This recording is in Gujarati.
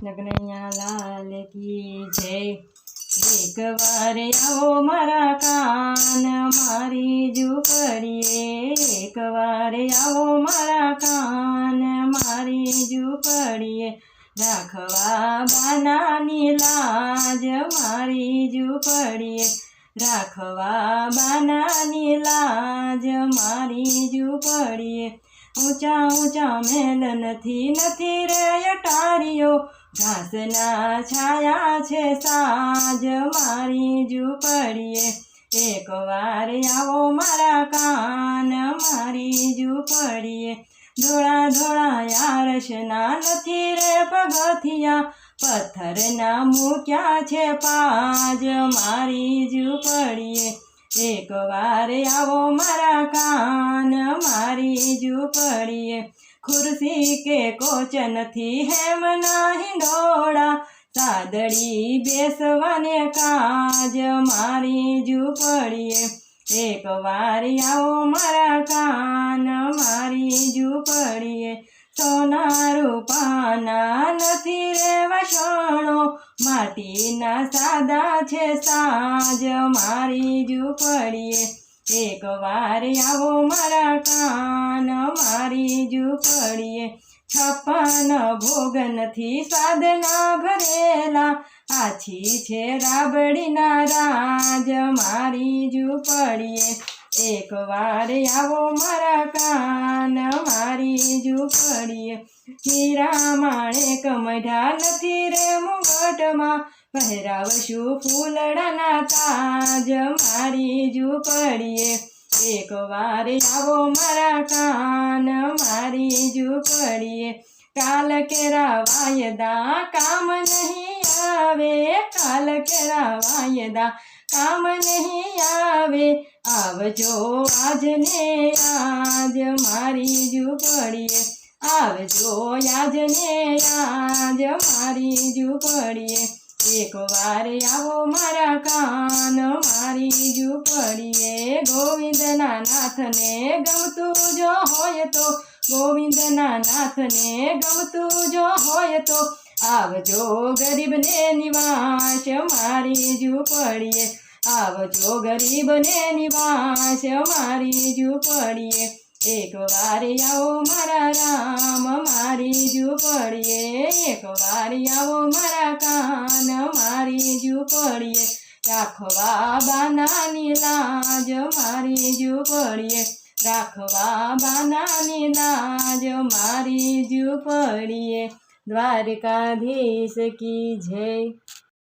નગનૈયા લાલ કી જય એક વાર આવો મારા કાન મારી ઝૂંપડીએ એક વાર આવો મારા કાન મારી ઝૂંપડીએ રાખવા બાનાની લાજ મારી ઝૂંપડીએ રાખવા બાનાની લાજ મારી ઝૂંપડીએ ઊંચા ઊંચા મેલ નથી નથી રે અટારીઓ ઘાસના છાયા છે સાજ, મારી ઝૂંપડીએ. એક વાર આવો મારા કાન, મારી ઝૂંપડીએ. ધોળા ધોળા યારસના નથી રે પગથિયા. પથ્થરના મૂક્યા છે પાજ, મારી ઝૂંપડીએ. એક વાર આવો મારા કાન, મારી ઝૂંપડીએ. ખુરશી કે કોચ નથી હેમ નહીં ડોળા. સાદડી બેસવાને કાજ મારી ઝૂંપડીએ એક વાર આવો મારા કાન મારી ઝૂંપડીએ સોના રૂપાના નથી રે વસણો માટીના સાદા છે સાજ મારી ઝૂંપડીએ એક વાર આવો મારા કાન મારી ઝૂંપડીએ છપ્પન ભોગ નથી સાધના ભરેલા. આછી છે રાબડીના રાજ, મારી ઝૂંપડીએ એક વાર આવો મારા કાન, મારી ઝૂંપડીએ હીરા માણેક મઢા નથી રે મુગટમાં. પહેરાવશું ફૂલડાના તાજ, મારી ઝૂંપડીએ એક વાર આવો મારા કાન, મારી ઝૂંપડીએ. કાલ કેરા વાયદા કામ નહીં આવે. કાલ કેરા વાયદા કામ નહીં આવે. આવજો આજને આજ મારી ઝૂંપડીએ. આવજો આજને આજ મારી ઝૂંપડીએ. એક વાર આવો મારા કાન, મારી ઝૂંપડીએ. ગોવિંદના નાથને ગમતું જો હોય તો ગોવિંદના નાથને ગમતું જો હોય તો, આવજો ગરીબને નિવાસ મારી ઝૂંપડીએ, આવજો ગરીબને નિવાસ મારી ઝૂંપડીએ, એક વાર આવો મારા રામ મારી ઝૂંપડીએ, એક વાર આવો મારા કાન મારી ઝૂંપડીએ, રાખવા બાનાની લાજ મારી ઝૂંપડીએ રાખવા બાનાની નાજ મારી ઝૂંપડીએ દ્વારકાધીશ કી જય.